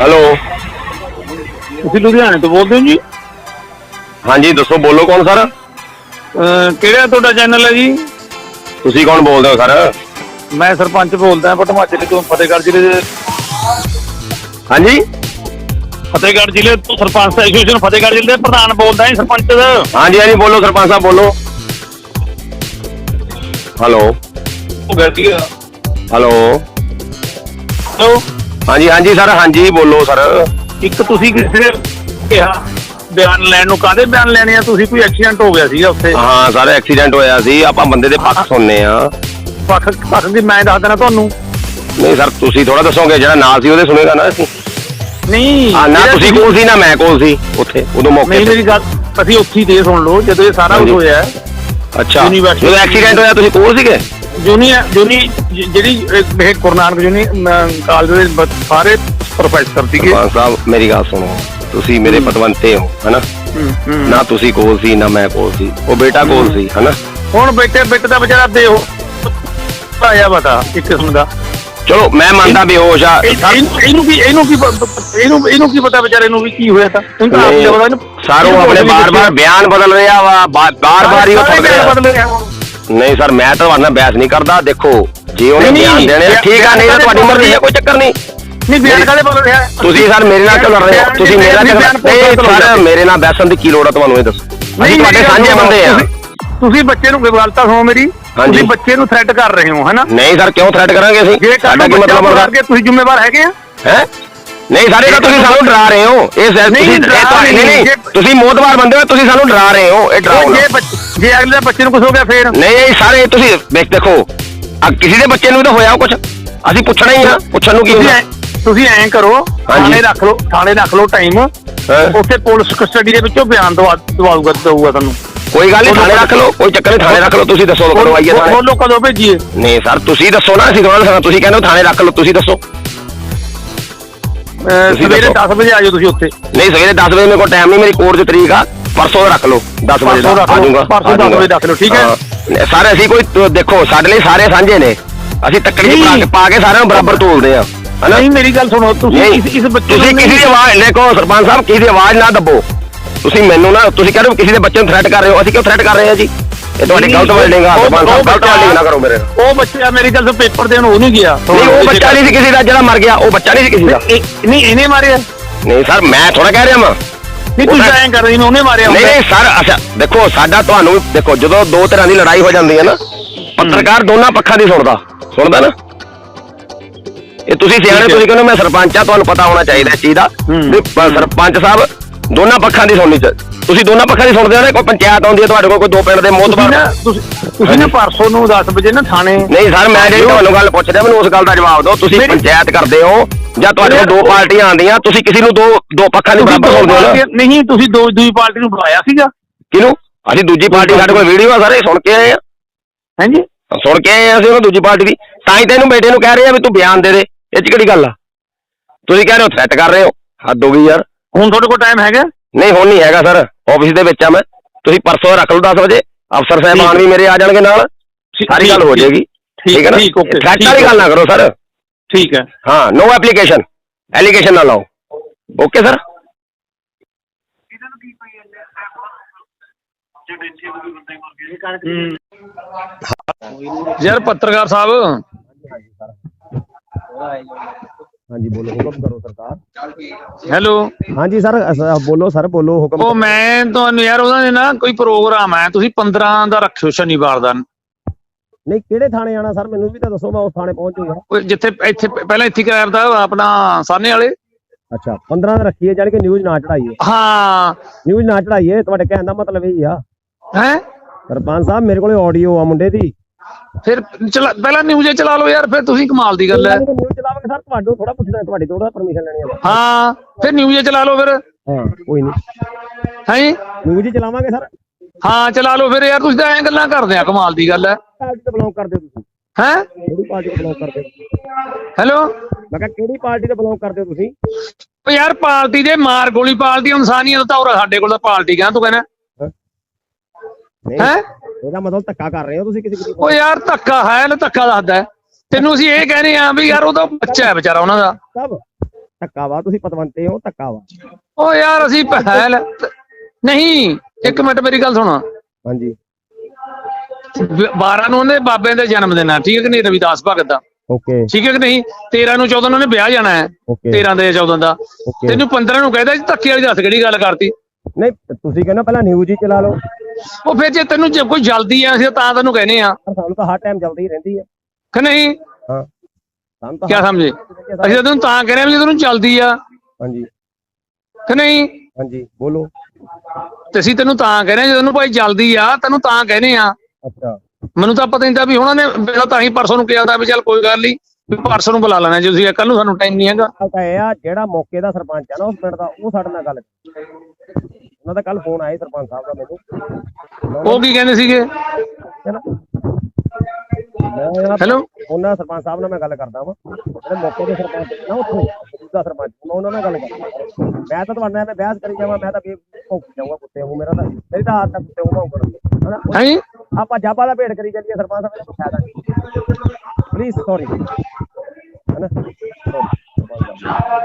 Hello ਤੁਸੀਂ ਲੁਧਿਆਣੇ ਤੋਂ ਬੋਲਦੇ ਹੋ ਜੀ? ਹਾਂਜੀ ਦੱਸੋ ਬੋਲੋ ਕੌਣ ਸਰ? ਅਹ ਕਿਹੜਾ ਤੁਹਾਡਾ ਚੈਨਲ ਹੈ ਜੀ? ਤੁਸੀਂ ਕੌਣ ਬੋਲਦੇ ਹੋ ਸਰ? ਮੈਂ ਸਰਪੰਚ ਬੋਲਦਾ ਪਟਮਾਚਲੇ ਤੋਂ ਫਤਿਹਗੜ੍ਹ ਜ਼ਿਲ੍ਹੇ ਦੇ ਹਾਂਜੀ? ਫਤਿਹਗੜ੍ਹ ਜ਼ਿਲ੍ਹੇ ਤੋਂ ਸਰਪੰਚ ਐਸੋਸੀਏਸ਼ਨ ਫਤਿਹਗੜ੍ਹ ਜ਼ਿਲ੍ਹੇ ਦੇ ਪ੍ਰਧਾਨ ਬੋਲਦਾ ਹਾਂ ਸਰਪੰਚ। ਦਾ ਹਾਂਜੀ ਹਾਂਜੀ ਬੋਲੋ ਸਰਪੰਚ ਸਾਹਿਬ ਬੋਲੋ। ਹੈਲੋ ਹੋ ਗਿਆ ਸੀਗਾ ਹੈਲੋ ਹੈਲੋ ਹਾਂਜੀ ਹਾਂਜੀ ਸਰ ਹਾਂਜੀ ਬੋਲੋ ਸਰ। ਇੱਕ ਤੁਸੀਂ ਕਿਸੇ ਨੇ ਕਿਹਾ ਬਿਆਨ ਲੈਣ ਨੂੰ ਕਾਹਦੇ ਬਿਆਨ ਲੈਣੇ ਆ? ਤੁਸੀਂ ਕੋਈ ਐਕਸੀਡੈਂਟ ਹੋ ਗਿਆ ਸੀਗਾ ਉੱਥੇ? ਹਾਂ ਸਰ ਐਕਸੀਡੈਂਟ ਹੋਇਆ ਸੀ। ਆਪਾਂ ਬੰਦੇ ਦੇ ਪੱਖ ਸੁਣਨੇ ਆ। ਪੱਖ ਪੱਖ ਦੀ ਮੈਂ ਦੱਸ ਦੇਣਾ ਤੁਹਾਨੂੰ? ਨਹੀਂ ਸਰ ਤੁਸੀਂ ਥੋੜਾ ਦੱਸੋਗੇ ਜਿਹੜਾ ਨਾਲ ਸੀ ਉਹਦੇ ਸੁਣੇਗਾ ਨਾ ਅਸੀਂ? ਨਹੀਂ ਹਾਂ ਨਾ ਤੁਸੀਂ ਕੋਲ ਸੀ ਨਾ ਮੈਂ ਕੋਲ ਸੀ ਉੱਥੇ ਉਦੋਂ ਮੌਕੇ ਨਹੀਂ ਮੇਰੀ ਗੱਲ ਅਸੀਂ ਉੱਥੇ ਹੀ ਦੇ ਸੁਣ ਲਓ ਜਦੋਂ ਇਹ ਸਾਰਾ ਕੁਝ। ਹੋਇਆ ਅੱਛਾ ਜਦੋਂ ਐਕਸੀਡੈਂਟ ਹੋਇਆ ਤੁਸੀਂ ਕੋਲ ਸੀਗੇ? ਜੂਨੀ ਜੂਨੀ ਜਿਹੜੀ ਇਹ ਗੁਰੂ ਨਾਨਕ ਜੂਨੀ ਕਾਲਜ ਦੇ ਬ- ਸਾਰੇ ਪ੍ਰੋਫੈਸਰ ਸੀਗੇ। ਸਰਪੰਚ ਸਾਹਿਬ ਮੇਰੀ ਗੱਲ ਸੁਣੋ। ਤੁਸੀਂ ਮੇਰੇ ਪਤਵੰਤੇ ਹੋ ਹਨਾ? ਹੂੰ, ਹੂੰ। ਨਾ ਤੁਸੀਂ ਕੋਲ ਸੀ ਨਾ ਮੈਂ ਕੋਲ ਸੀ। ਉਹ ਬੇਟਾ ਕੋਲ ਸੀ ਹਨਾ? ਹੁਣ ਬੈਠੇ ਬੈਠੇ ਦਾ ਵਿਚਾਰਾ ਬੇਹੋ ਆਇਆ ਬਤਾ ਇੱਕ ਕਿਸਮ ਦਾ। ਚਲੋ ਮੈਂ ਮੰਨਦਾ ਬੇਹੋਸ਼ ਆ। ਇਹ- ਇਹਨੂੰ ਇਹਨੂੰ ਕੀ ਇਹਨੂੰ ਕੀ ਪ- ਪ- ਇਹਨੂੰ ਇਹਨੂੰ ਕੀ ਪਤਾ ਵਿਚਾਰੇ ਨੂੰ ਵੀ ਕੀ ਹੋਇਆ ਤਾਂ? ਇਹਨੂੰ ਤਾਂ ਆਪ ਹੀ ਪਤਾ ਇਹਨੂੰ ਸਾਰੋ ਆਪਣੇ ਨਹੀਂ ਬਾਰ-ਬਾਰ ਬਿਆਨ ਬਦਲ ਰਿਹਾ ਵਾ ਬਾਰ-ਬਾਰ ਹੀ ਉਹ ਸਾਰੇ ਬਦਲ ਰਿਹਾ ਹੁਣ। ਨਹੀਂ ਸਰ ਮੈਂ ਤੁਹਾਡੇ ਨਾਲ ਬਹਿਸ ਨਹੀਂ ਕਰਦਾ ਦੇਖੋ ਜੇ ਉਹਨੇ ਨਹੀਂ, ਬਿਆਨ ਨਹੀਂ, ਦੇਣੇ ਆ, ਠੀਕ ਆ ਨਹੀਂ ਤਾਂ ਤੁਹਾਡੀ ਮਰਜ਼ੀ ਹੈ ਕੋਈ ਚੱਕਰ ਨਹੀਂ। ਨਹੀਂ ਬਿਆਨ ਕਾਲੇ ਬਦਲ ਰਿਹਾ? ਤੁਸੀਂ ਸਰ ਮੇਰੇ ਨਾਲ ਕਿਉਂ ਲੜ ਰਹੇ ਹੋ? ਤੁਸੀਂ ਮੇਰੇ ਨਾਲ ਨਹੀਂ। ਸਰ ਮੇਰੇ ਨਾਲ ਬਹਿਸਣ ਦੀ ਕੀ ਲੋੜ ਆ ਤੁਹਾਨੂੰ ਇਹ ਦੱਸੋ? ਅਸੀਂ ਤੁਹਾਡੇ ਸਾਂਝੇ ਬੰਦੇ ਆ। ਤੁਸੀਂ- ਤੁਸੀਂ ਬੱਚੇ ਨੂੰ ਗੱਲ ਤਾਂ ਸੁਣੋ ਮੇਰੀ। ਹਾਂਜੀ। ਤੁਸੀਂ ਬੱਚੇ ਨੂੰ ਥ੍ਰੈਟ ਕਰ ਰਹੇ ਹੋ ਹੈਨਾ? ਨਹੀਂ ਸਰ ਕਿਉਂ ਥ੍ਰੈਟ ਕਰਾਂਗੇ ਅਸੀਂ? ਜੇ ਕੱਲ ਸਾਡਾ ਨੂੰ ਕੀ ਬੱਚਾ ਮਤਲਬ ਮਾਰ ਬਣਦਾ ਕੇ ਤੁਸੀਂ ਜ਼ਿੰਮੇਵਾਰ ਹੈਗੇ ਆ? ਹੈ? ਨਹੀਂ ਸਾਰੇ ਤਾਂ ਤੁਸੀਂ ਸਾਨੂੰ ਡਰਾ ਰਹੇ ਹੋ। ਇਹ ਸਰ ਨਹੀਂ, ਤੁਸੀਂ ਇਹ ਡਰਾ ਤੁਹਾਡੇ ਨਹੀਂ। ਨਹੀਂ, ਨਹੀਂ ਜੇ- ਤੁਸੀਂ ਮੋਤਬਾਰ ਬੰਦੇ ਹੋ ਤੁਸੀਂ ਸਾਨੂੰ ਡਰਾ ਰਹੇ ਹੋ। ਇਹ ਉਹ ਡਰਾਓ ਨਾ। ਜੇ ਬੱਚ- ਜੇ ਅਗਲੇ ਬੱਚੇ ਨੂੰ ਕੁਝ ਹੋ ਗਿਆ ਫੇਰ? ਨਹੀਂ ਇਹ ਸਾਰੇ ਤੁਸੀਂ ਦੇਖ ਦੇਖੋ ਆ ਕਿਸੇ ਦੇ ਬੱਚੇ ਨੂੰ ਵੀ ਤਾਂ ਹੋਇਆ ਕੁਝ ਅਸੀਂ ਪੁੱਛਣਾ ਹੀ ਆ ਪੁੱਛਣ ਨੂੰ ਕੀ ਤੁਸੀਂ ਹੁੰਦਾ ਐਂ- ਤੁਸੀਂ ਐਂ ਕਰੋ ਥਾਣੇ ਰੱਖ ਲਓ ਥਾਣੇ ਰੱਖ ਲਓ ਟਾਈਮ ਹੈਂ? ਉੱਥੇ ਪੁਲਿਸ ਕਸਟਡੀ ਦੇ ਵਿੱਚੋਂ ਬਿਆਨ ਦਵਾ ਦਵਾਊਗਾ ਦਊਗਾ ਤੁਹਾਨੂੰ। ਕੋਈ ਗੱਲ ਨਹੀਂ ਥਾਣੇ ਰੱਖ ਲਓ ਕੋਈ ਚੱਕਰ ਨਹੀਂ ਥਾਣੇ ਰੱਖ ਲਓ ਤੁਸੀਂ ਦੱਸੋ ਕਦੋਂ ਆਈਏ ਥਾਣੇ ਬੋਲੋ ਕਦੋਂ ਭੇਜੀਏ। ਨਹੀਂ ਸਰ ਤੁਸੀਂ ਦੱਸੋ ਨਾ ਅਸੀਂ ਤੁਸੀਂ ਕਹਿੰਦੇ ਹੋ ਥਾਣੇ ਰੱਖ ਲਓ ਤੁਸੀਂ ਦੱਸੋ। ਸਵੇਰੇ ਦੱਸੋ। 10 ਵਜੇ ਆ ਜਾਓ ਤੁਸੀਂ ਉੱਥੇ। ਨਹੀਂ ਸਵੇਰੇ 10 ਵਜੇ ਮੇਰੇ ਕੋਲ ਟਾਈਮ ਨਹੀਂ ਮੇਰੀ ਕੋਰਟ 'ਚ ਤਰੀਕ ਆ। ਪਰਸੋਂ ਦਾ ਰੱਖ ਲਓ 10 ਵਜੇ ਦਾ। ਆ ਜਾਊਂਗਾ ਪਰਸੋਂ ਆ 10 ਜਾਊਂਗਾ। ਵਜੇ ਰੱਖ ਲਓ, ਠੀਕ ਹੈ? ਸਾਰੇ ਅਸੀਂ ਕੋਈ ਦੇਖੋ ਸਾਡੇ ਲਈ ਸਾਰੇ ਸਾਂਝੇ ਨੇ। ਅਸੀਂ ਤੱਕੜੀ। ਪਾ ਕੇ ਪਾ ਕੇ ਸਾਰਿਆਂ ਨੂੰ ਬਰਾਬਰ ਤੋਲਦੇ ਆ ਹਨਾ? ਨਹੀਂ ਮੇਰੀ ਗੱਲ ਸੁਣੋ ਤੁਸੀਂ ਇਸ ਇਸ ਬੱਚੇ ਨੂੰ ਕਿਸੇ ਦੀ ਆਵਾਜ਼ ਦੇਖੋ ਸਰਪੰਚ ਸਾਹਿਬ ਕਿਸੇ ਦੀ ਆਵਾਜ਼ ਨਾ ਦੱਬੋ। ਤੁਸੀਂ ਮੈਨੂੰ ਨਾ ਤੁਸੀਂ ਕਹਿੰਦੇ ਕਿਸੇ ਦੇ ਬੱਚੇ ਨੂੰ ਥ੍ਰੈਟ ਕਰ ਰਹੇ ਹੋ। ਅਸੀਂ ਕਿਉਂ ਥ੍ਰੈਟ ਕਰ ਰਹੇ ਹਾਂ ਜੀ? ਇਹ ਤੁਹਾਡੀ ਗਲਤ ਵਰਡਿੰਗ ਆ ਸਰਪੰਚ ਸਾਹਿਬ ਗਲਤ ਵਰਡਿੰਗ ਨਾ ਕਰੋ ਮੇਰੇ ਨਾਲ। ਉਹ ਬੱਚਾ ਮੇਰੀ ਗੱਲ ਤੋਂ ਪੇਪਰ ਦੇਣ ਉਹ ਨਹੀਂ ਗਿਆ। ਨਹੀਂ ਉਹ ਬੱਚਾ ਨਹੀਂ ਸੀ ਕਿਸੇ ਦਾ ਜਿਹੜਾ ਮਰ ਗਿਆ ਉਹ ਬੱਚਾ ਨਹੀਂ ਸੀ ਕਿਸੇ ਦਾ। ਨਹੀਂ ਇਹਨੇ ਮਾਰਿਆ। ਨਹੀਂ ਸਰ ਮੈਂ ਥੋੜਾ ਕਹਿ ਰਿਹਾ ਮੈਂ ਨਹੀਂ ਤੁਸੀਂ ਐਂ ਕਰ ਰਹੀ ਮੈਂ ਉਹਨੇ ਮਾਰਿਆ ਨਹੀਂ। ਨਹੀਂ ਸਰ ਅੱਛਾ ਦੇਖੋ ਸਾਡਾ ਤੁਹਾਨੂੰ ਦੇਖੋ ਜਦੋਂ ਦੋ ਤਰ੍ਹਾਂ ਦੀ ਲੜਾਈ ਹੋ ਜਾਂਦੀ ਹੈ ਨਾ ਪੱਤਰਕਾਰ ਦੋਨਾਂ ਪੱਖਾਂ ਦੀ ਸੁਣਦਾ। ਸੁਣਦਾ ਨਾ? ਇਹ ਤੁਸੀਂ ਸਿਆਣੇ। ਤੁਸੀਂ ਕਹਿੰਦੇ ਮੈਂ ਸਰਪੰਚ ਆ ਤੁਹਾਨੂੰ ਪਤਾ ਹੋਣਾ ਚਾਹੀਦਾ ਇਸ ਚੀਜ਼ ਦਾ। ਸਰਪੰਚ ਸਾਹਿਬ ਦੋਨਾਂ ਪੱਖਾਂ ਦੀ ਸੁਣਨੀ ਚਾਹੀਦੀ ਤੁਸੀਂ ਦੋਨਾਂ ਪੱਖਾਂ ਦੀ ਸੁਣਦੇ ਹੋ ਨਾ ਕੋਈ ਪੰਚਾਇਤ ਆਉਂਦੀ ਹੈ ਤੁਹਾਡੇ ਕੋਲ ਕੋਈ ਦੋ ਪਿੰਡ ਦੇ ਤੁਸੀਂ ਮੋਤਬਾਰ ਨਾ ਤੁਸੀਂ ਤੁਸੀਂ ਨਾ ਪਰਸੋਂ ਨੂੰ 10 ਵਜੇ ਨਾ ਥਾਣੇ ਨਹੀਂ ਸਰ ਮੈਂ ਜਿਹੜੀ ਤੁਹਾਨੂੰ ਗੱਲ ਪੁੱਛ ਰਿਹਾ ਮੈਨੂੰ ਉਸ ਗੱਲ ਦਾ ਜਵਾਬ ਦਿਓ। ਤੁਸੀਂ ਪੰਚਾਇਤ ਕਰਦੇ ਹੋ ਜਾਂ ਤੁਹਾਡੇ ਕੋਲ ਦੋ ਪਾਰਟੀਆਂ ਆਉਂਦੀਆਂ ਤੁਸੀਂ ਕਿਸੇ ਨੂੰ ਦੋ ਦੋ ਪੱਖਾਂ ਦੀ ਬਰਾਬਰ ਸੁਣਦੇ ਹੋ ਨਹੀਂ ਤੁਸੀਂ ਦੋ ਦੂਜੀ ਪਾਰਟੀ ਨੂੰ ਬੁਲਾਇਆ ਸੀਗਾ। ਕਿਹਨੂੰ? ਅਸੀਂ ਦੂਜੀ ਪਾਰਟੀ ਸਾਡੇ ਕੋਲ ਵੀਡੀਓ ਆ ਸਾਰੇ ਸੁਣ ਕੇ ਆਏ ਆ। ਹਾਂਜੀ। ਸੁਣ ਕੇ ਆਏ ਅਸੀਂ ਉਹਨਾਂ ਦੂਜੀ ਪਾਰਟੀ ਦੀ। ਤਾਂ ਹੀ ਤੈਨੂੰ ਬੇਟੇ ਨੂੰ ਕਹਿ ਰਹੇ ਆ ਵੀ ਤੂੰ ਬਿਆਨ ਦੇ ਦੇ। ਇਹ ਚ ਕਿਹੜੀ ਗੱਲ ਆ? ਤੁਸੀਂ ਕਹਿ ਰਹੇ ਹੋ ਥ੍ਰੈਟ ਕਰ ਰਹੇ ਹੋ। ਹੱਦ ਹੋ ਗਈ ਯਾਰ। ਹੁਣ ਤੁਹਾਡੇ ਕੋਲ ਟਾਈਮ ਹੈਗਾ? ਨਹੀਂ ਹੁਣ ਨਹੀਂ ਹੈਗਾ ਸਰ। ਆਫਿਸ ਦੇ ਵਿੱਚ ਆ ਮੈਂ। ਤੁਸੀਂ ਪਰਸੋਂ ਰੱਖ ਲਓ 10 ਵਜੇ। ਅਫਸਰ ਸਾਹਿਬਾਨ ਵੀ ਮੇਰੇ ਆ ਜਾਣਗੇ ਨਾਲ। ਸਾਰੀ ਗੱਲ ਹੋ ਜਾਏਗੀ। ਠੀਕ ਹੈ ਨਾ? ਠੀਕ ਓਕੇ। ਥ੍ਰੈਟ ਵਾਲੀ ਗੱਲ ਨਾ ਕਰੋ ਸਰ। ਠੀਕ ਹੈ। ਹਾਂ ਨੋ ਐਪਲੀਕੇਸ਼ਨ ਐਲੀਗੇਸ਼ਨ ਨਾ ਲਾਓ। ਓਕੇ ਸਰ ਯਾਰ ਪੱਤਰਕਾਰ ਸਾਹਿਬ। ਹਾਂਜੀ ਬੋਲੋ ਹੁਕਮ ਕਰੋ ਸਰਕਾਰ। ਹੈਲੋ ਹਾਂਜੀ ਸਰ ਬੋਲੋ ਸਰ ਬੋਲੋ ਹੁਕਮ ਉਹ ਮੈਂ ਤੁਹਾਨੂੰ ਯਾਰ ਉਹਨਾਂ ਦੇ ਨਾ ਕੋਈ ਪ੍ਰੋਗਰਾਮ ਹੈ ਤੁਸੀਂ 15 ਦਾ ਰੱਖਿਓ ਸ਼ਨੀਵਾਰ ਦਾ। ਨਹੀਂ ਕਿਹੜੇ ਥਾਣੇ ਆਣਾ ਸਰ? ਮੈਨੂੰ ਵੀ ਤਾਂ ਦੱਸੋ ਮੈਂ ਉਸ ਥਾਣੇ ਪਹੁੰਚ ਉਹ ਜਿੱਥੇ ਇੱਥੇ ਪਹਿਲਾਂ ਇੱਥੇ ਕਰਾਇਆ ਦਾ ਆਪਣਾ ਸਾਹਨੇ ਵਾਲੇ। ਅੱਛਾ 15 ਦਾ ਰੱਖੀਏ ਜਾਣੀ ਕਿ ਨਿਊਜ਼ ਨਾ ਚੜਾਈਏ। ਹਾਂ। ਨਿਊਜ਼ ਨਾ ਚੜਾਈਏ ਤੁਹਾਡੇ ਕਹਿਣ ਦਾ ਮਤਲਬ ਇਹ ਹੀ ਆ। ਹੈ? ਸਰਪੰਚ ਸਾਹਿਬ ਮੇਰੇ ਕੋਲੇ ਆਡੀਓ ਆ ਮੁੰਡੇ ਦੀ। ਫਿਰ ਪਹਿਲਾਂ ਨਿਊਜ਼ ਚਲਾ ਲਓ ਯਾਰ ਫਿਰ ਤੁਸੀਂ ਕਮਾਲ ਦੀ ਗੱਲ ਹੈ। ਸਰ ਤੁਹਾਡੇ ਥੋੜਾ ਪੁੱਛਣਾ ਤੁਹਾਡੇ ਤੋਂ ਥੋੜਾ ਪਰਮਿਸ਼ਨ ਲੈਣੀ ਆ। ਹਾਂ ਫਿਰ ਨਿਊਜ਼ ਚਲਾ ਲਓ ਫਿਰ। ਹਾਂ ਕੋਈ ਨਹੀਂ। ਹੈ? ਨਿਊਜ਼ ਚਲਾਵਾਂਗੇ ਸਰ। ਹਾਂ ਚਲਾ ਲਓ ਫਿਰ ਯਾਰ ਤੁਸੀਂ ਤਾਂ ਐਂ ਗੱਲਾਂ ਕਰਦੇ ਆ ਕਮਾਲ ਦੀ ਗੱਲ ਹੈ। ਪਾਰਟੀ ਤੋਂ ਬਿਲੋਂਗ ਕਰਦੇ ਹੋ ਤੁਸੀਂ। ਹੈ? ਕਿਹੜੀ ਪਾਰਟੀ ਤੋਂ ਬਿਲੋਂਗ ਕਰਦੇ ਹੋ? ਹੈਲੋ? ਮੈਂ ਕਿਹਾ ਕਿਹੜੀ ਪਾਰਟੀ ਤੋਂ ਬਿਲੋਂਗ ਕਰਦੇ ਹੋ ਤੁਸੀਂ? ਉਹ ਯਾਰ ਪਾਰਟੀ ਦੇ ਮਾਰ ਗੋਲੀ ਪਾਲਟੀ ਇਨਸਾਨੀਅਤ ਤਾਂ ਉਰੇ ਸਾਡੇ ਕੋਲ ਤਾਂ ਪਾਰਟੀ ਕਹਿੰਦਾ ਤੂੰ ਕਹਿੰਦਾ? ਹੈ? ਇਹਦਾ ਮਤਲਬ ਧੱਕਾ ਕਰ ਰਹੇ ਹੋ ਤੁਸੀਂ ਕਿਸੇ ਕਿਸੇ ਉਹ ਯਾਰ ਧੱਕਾ ਹੈ ਨਾ ਧੱਕਾ ਦੱਸਦਾ ਹੈ। ਤੈਨੂੰ ਅਸੀਂ ਇਹ ਕਹਿੰਦੇ ਆ ਵੀ ਯਾਰ ਉਹਦਾ ਬੱਚਾ ਹੈ ਵਿਚਾਰਾ ਉਹਨਾਂ ਦਾ। ਸਭ। ਧੱਕਾ ਵਾ ਤੁਸੀਂ ਪਤਵੰਤੇ ਹੋ ਧੱਕਾ ਵਾ। ਓ ਯਾਰ ਅਸੀਂ ਪਹਿਲ ਨਹੀਂ ਇੱਕ ਮਿੰਟ ਮੇਰੀ ਗੱਲ ਸੁਣ। ਹਾਂਜੀ। 12 ਨੂੰ ਉਹਨੇ ਬਾਬੇ ਦੇ ਜਨਮ ਦਿਨ ਆ ਠੀਕ ਹੈ ਕਿ ਨਹੀਂ ਰਵਿਦਾਸ ਭਗਤ ਦਾ? ਓਕੇ। ਠੀਕ ਹੈ ਕਿ ਨਹੀਂ? 13 ਨੂੰ 14 ਨੂੰ ਉਹਨੇ ਵਿਆਹ ਜਾਣਾ ਹੈ। ਓਕੇ। 13 ਦੇ 14 ਦਾ। ਤੈਨੂੰ 15 ਨੂੰ ਕਹਿੰਦਾ ਜੀ ਧੱਕੇ ਵਾਲੀ ਦੱਸ ਕਿਹੜੀ ਗੱਲ ਕਰਤੀ? ਨਹੀਂ ਤੁਸੀਂ ਕਹਿੰਦੇ ਪਹਿਲਾਂ ਨਿਊਜ਼ ਹੀ ਚਲਾ ਲਓ। ਉਹ ਫਿਰ ਜੇ ਤੈਨੂੰ ਜੇ ਕੋਈ ਜਲਦੀ ਆ ਅਸੀਂ ਤਾਂ ਤੈਨੂੰ ਕਹਿੰਦੇ ਆ ਸਾਨੂੰ ਤਾਂ ਹਰ ਟਾਈਮ ਜਲਦੀ ਹੀ ਰਹਿੰਦੀ ਹੈ। ਕਿ ਨਹੀਂ? ਹਾਂ। ਸਾਨੂੰ ਤਾਂ ਕੀ ਸਮਝੇ? ਅਸੀਂ ਤਾਂ ਤੈਨੂੰ ਤਾਂ ਕਹਿੰਦੇ ਆ ਵੀ ਤੈਨੂੰ ਜਲਦੀ ਆ। ਹਾਂਜੀ। ਕਿ ਨਹੀਂ? ਹਾਂਜੀ ਬੋਲੋ। ਤੇ ਅਸੀਂ ਤੈਨੂੰ ਤਾਂ ਕਹਿੰਦੇ ਆ ਜੇ ਤੈਨੂੰ ਭਾਈ ਜਲਦੀ ਆ ਤੈਨੂੰ ਤਾਂ ਕਹਿੰਦੇ ਆ। ਅੱਛਾ। ਮੈਨੂੰ ਤਾਂ ਪਤਾ ਨਹੀਂ ਤਾਂ ਵੀ ਉਹਨਾਂ ਨੇ ਮੇਰਾ ਤਾਂ ਹੀ ਪਰਸੋਂ ਨੂੰ ਕਿਹਾ ਤਾਂ ਵੀ ਚੱਲ ਕੋਈ ਗੱਲ ਨਹੀਂ ਵੀ ਪਰਸੋਂ ਨੂੰ ਬੁਲਾ ਲੈਣਾ ਜੇ ਤੁਸੀਂ ਕੱਲ ਨੂੰ ਸਾਨੂੰ ਟਾਈਮ ਨਹੀਂ ਹੈਗਾ। ਗੱਲ ਤਾਂ ਇਹ ਆ ਜਿਹੜਾ ਮੌਕੇ ਦਾ ਸਰਪੰਚ ਆ ਨਾ ਉਸ ਪਿੰਡ ਦਾ ਉਹ ਸਾਡੇ ਨਾਲ ਗੱਲ ਕਰੇ। ਉਹਨਾਂ ਦਾ ਕੱਲ ਫੋਨ ਆਇਆ ਸੀ ਸਰਪੰਚ ਸਾਹਿਬ ਦਾ ਮੈਨੂੰ। ਉਹ ਕੀ ਕਹਿੰਦੇ ਸੀਗੇ? ਹੈਲੋ ਉਹਨਾਂ ਸਰਪੰਚ ਸਾਹਿਬ ਨਾਲ ਮੈਂ ਗੱਲ ਕਰਦਾ ਵਾਂ। ਜਿਹੜੇ ਮੌਕੇ ਦੇ ਸਰਪੰਚ ਨੇ ਨਾ ਉੱਥੇ ਦੂਜਾ ਸਰਪੰਚ ਮੈਂ ਉਹਨਾਂ ਨਾਲ ਗੱਲ ਕਰਦਾ ਮੈਂ ਤਾਂ ਤੁਹਾਡੇ ਨਾਲ ਐਵੇਂ ਬਹਿਸ ਕਰੀ ਜਾਵਾਂ ਮੈਂ ਤਾਂ ਵੀ ਭੌਂਕ ਜਾਊਂਗਾ ਕੁੱਤੇ ਨੂੰ ਮੇਰਾ ਤਾਂ ਮੇਰੀ ਤਾਂ ਆਦਤ ਹੈ ਕੁੱਤੇ ਨੂੰ ਭੌਂਕਣ ਦੀ। ਹਨਾ? ਹਾਂਜੀ। ਆਪਾਂ ਜਾਬਾ ਦਾ ਭੇਡ ਕਰੀ ਚੱਲੀਏ ਸਰਪੰਚ ਸਾਹਿਬ ਨੂੰ ਫਾਇਦਾ ਨਹੀਂ। ਪਲੀਜ਼ ਸੌਰੀ ਹੈਨਾ? Sorry, ਸਰਪੰਚ ਸਾਹਿਬ।